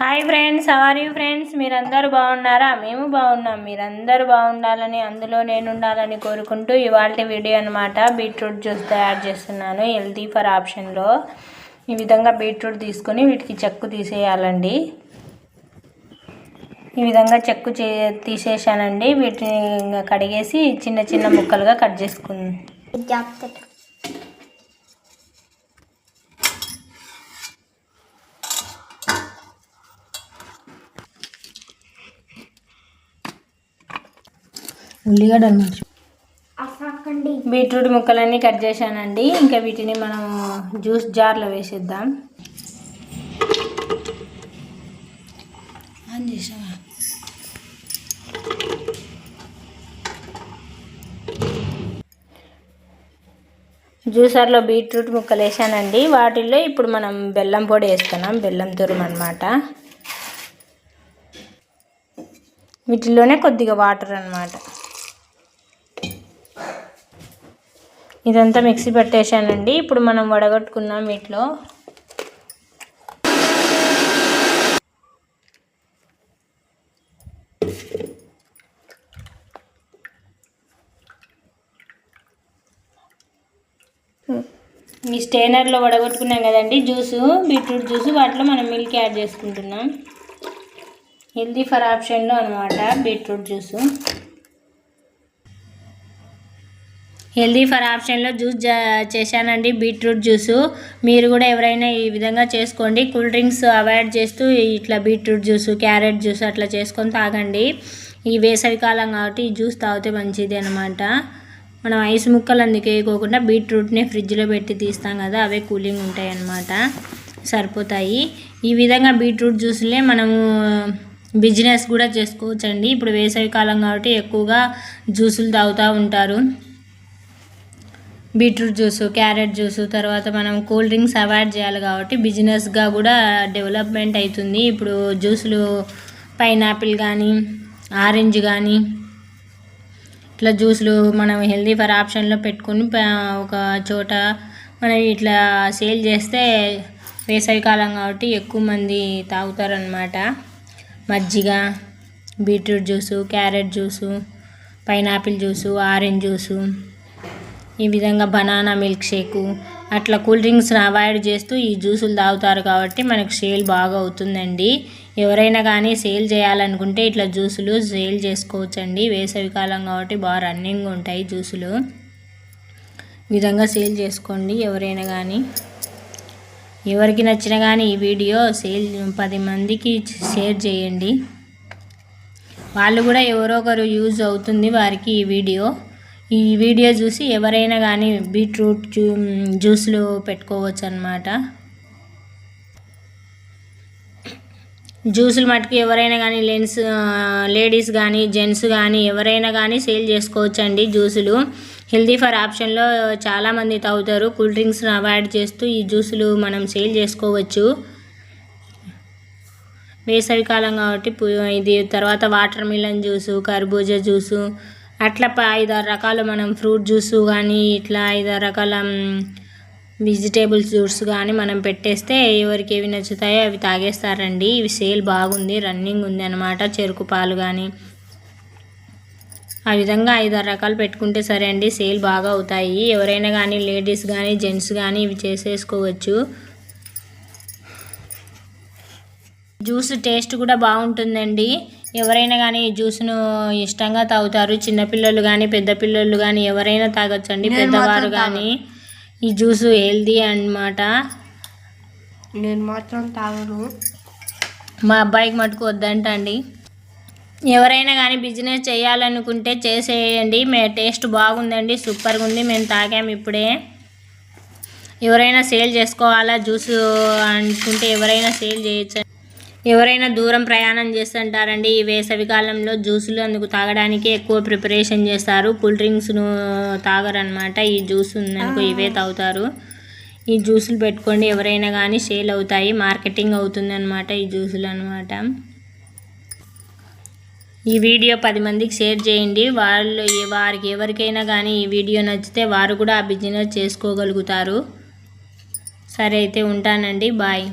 Hi friends are you friends మీరందరూ బాగున్నారా? మేము బాగున్నాం. మీరందరూ బాగుండాలని అందులో నేను ఉండాలని కోరుకుంటూ ఇవాళ వీడియో అనమాట బీట్రూట్ జ్యూస్ తయారు చేస్తున్నాను. హెల్తీ ఫర్ ఆప్షన్లో ఈ విధంగా బీట్రూట్ తీసుకొని వీటికి చెక్కు తీసేయాలండి. ఈ విధంగా చెక్కు చే తీసేసానండి వీటిని కడిగేసి చిన్న చిన్న ముక్కలుగా కట్ చేసుకుంది ఉల్లిగడ్డలు మర్చి బీట్రూట్ ముక్కలన్నీ కట్ చేశానండి. ఇంకా వీటిని మనం జ్యూస్ జార్లో వేసేద్దాం. ఆన్ చేసావా? జ్యూసర్లో బీట్రూట్ ముక్కలు వేసానండి. వాటిల్లో ఇప్పుడు మనం బెల్లం పొడి వేస్తున్నాం బెల్లం తురుము అనమాట వీటిల్లోనే కొద్దిగా వాటర్ అనమాట ఇదంతా మిక్సీ పెట్టేశానండి. ఇప్పుడు మనం వడగట్టుకున్నాం వీటిలో. ఈ స్టెయినర్లో వడగొట్టుకున్నాం కదండి జ్యూసు బీట్రూట్ జ్యూసు వాటిలో మనం మిల్క్ యాడ్ చేసుకుంటున్నాం. హెల్దీ ఫర్ ఆప్షన్లో అనమాట బీట్రూట్ జ్యూసు. హెల్దీ ఫర్ ఆప్షన్లో జ్యూస్ చేశానండి. Beetroot juice. మీరు కూడా ఎవరైనా ఈ విధంగా చేసుకోండి. కూల్ డ్రింక్స్ అవాయిడ్ చేస్తూ ఇట్లా బీట్రూట్ జ్యూసు క్యారెట్ జ్యూస్ అట్లా చేసుకొని తాగండి. ఈ వేసవికాలం కాబట్టి ఈ జ్యూస్ తాగితే మంచిది అనమాట మనం ఐస్ ముక్కలు అందుకే వేయకోకుండా బీట్రూట్ని ఫ్రిడ్జ్లో పెట్టి తీస్తాం కదా అవే కూలింగ్ ఉంటాయి అన్నమాట. సరిపోతాయి. ఈ విధంగా బీట్రూట్ జ్యూస్లే మనము బిజినెస్ కూడా చేసుకోవచ్చండి. ఇప్పుడు వేసవికాలం కాబట్టి ఎక్కువగా జ్యూసులు తాగుతూ ఉంటారు. బీట్రూట్ జ్యూస్ క్యారెట్ జ్యూస్ తర్వాత మనం కూల్ డ్రింక్స్ అవాయిడ్ చేయాలి కాబట్టి బిజినెస్గా కూడా డెవలప్మెంట్ అవుతుంది. ఇప్పుడు జ్యూసులు పైనాపిల్ కానీ ఆరెంజ్ కానీ ఇట్లా జ్యూస్లు మనం హెల్దీ ఫర్ ఆప్షన్లో పెట్టుకొని ఒక చోట మనం ఇట్లా సేల్ చేస్తే వేసవికాలం కాబట్టి ఎక్కువ మంది తాగుతారనమాట మజ్జిగ beetroot juice carrot juice pineapple juice orange juice ఈ విధంగా బనానా మిల్క్ షేకు అట్లా కూల్ డ్రింక్స్ని అవాయిడ్ చేస్తూ ఈ జ్యూసులు తాగుతారు కాబట్టి మనకు సేల్ బాగా అవుతుందండి. ఎవరైనా కానీ సేల్ చేయాలనుకుంటే ఇట్లా జ్యూసులు సేల్ చేసుకోవచ్చండి. వేసవికాలం కాబట్టి బాగా రన్నింగ్ ఉంటాయి జ్యూసులు. విధంగా సేల్ చేసుకోండి ఎవరైనా కానీ. ఎవరికి నచ్చిన కానీ ఈ వీడియో సేల్ పది మందికి షేర్ చేయండి. వాళ్ళు కూడా ఎవరో ఒకరు యూజ్ అవుతుంది వారికి ఈ వీడియో. ఈ వీడియో చూసి ఎవరైనా కానీ బీట్రూట్ జ్యూ జ్యూస్లు పెట్టుకోవచ్చు అనమాట జ్యూసులు మటుకు ఎవరైనా కానీ లెన్స్ లేడీస్ కానీ జెంట్స్ కానీ ఎవరైనా కానీ సేల్ చేసుకోవచ్చండి జ్యూసులు. హెల్దీ ఫర్ ఆప్షన్లో చాలామంది తాగుతారు. కూల్ డ్రింక్స్ని అవాయిడ్ చేస్తూ ఈ జ్యూసులు మనం సేల్ చేసుకోవచ్చు. వేసవికాలం కాబట్టి ఇది తర్వాత వాటర్ మిలన్ జ్యూసు కర్బూజా జ్యూసు అట్లా ఐదారు రకాలు మనం ఫ్రూట్ జ్యూస్ కానీ ఇట్లా ఐదారు రకాల వెజిటేబుల్స్ జ్యూస్ కానీ మనం పెట్టేస్తే ఎవరికి ఏవి నచ్చుతాయో అవి తాగేస్తారండి. ఇవి సేల్ బాగుంది రన్నింగ్ ఉంది అనమాట చెరుకు పాలు కానీ ఆ విధంగా ఐదారు రకాలు పెట్టుకుంటే సరే అండి సేల్ బాగా అవుతాయి. ఎవరైనా కానీ లేడీస్ కానీ జెంట్స్ కానీ ఇవి చేసేసుకోవచ్చు. జ్యూస్ టేస్ట్ కూడా బాగుంటుందండి. ఎవరైనా కానీ ఈ జ్యూస్ను ఇష్టంగా తాగుతారు. చిన్నపిల్లలు కానీ పెద్ద పిల్లలు కానీ ఎవరైనా తాగొచ్చండి. పెద్దవారు కానీ ఈ జ్యూస్ హెల్దీ అనమాట నేను మాత్రం తాగను. మా అబ్బాయికి మటుకు వద్దంటండి. ఎవరైనా కానీ బిజినెస్ చేయాలనుకుంటే చేసేయండి. మే టేస్ట్ బాగుందండి. సూపర్గా ఉంది. మేము తాగాము ఇప్పుడే. ఎవరైనా సేల్ చేసుకోవాలా? జ్యూస్ అనుకుంటే ఎవరైనా సేల్ చేయొచ్చు ఎవరైనా దూరం ప్రయాణం చేస్తుంటారండి. ఈ వేసవికాలంలో జ్యూసులు అందుకు తాగడానికి ఎక్కువ ప్రిపరేషన్ చేస్తారు. కూల్ డ్రింక్స్ను తాగరనమాట ఈ జ్యూస్ ఉందనుకో ఇవే తాగుతారు. ఈ జ్యూసులు పెట్టుకోండి. ఎవరైనా కానీ సేల్ అవుతాయి. మార్కెటింగ్ అవుతుంది అనమాట ఈ జ్యూసులు అనమాట ఈ వీడియో పది మందికి షేర్ చేయండి. వాళ్ళు వారికి ఎవరికైనా కానీ ఈ వీడియో నచ్చితే వారు కూడా ఆ బిజినెస్ చేసుకోగలుగుతారు. సరే అయితే ఉంటానండి. బాయ్.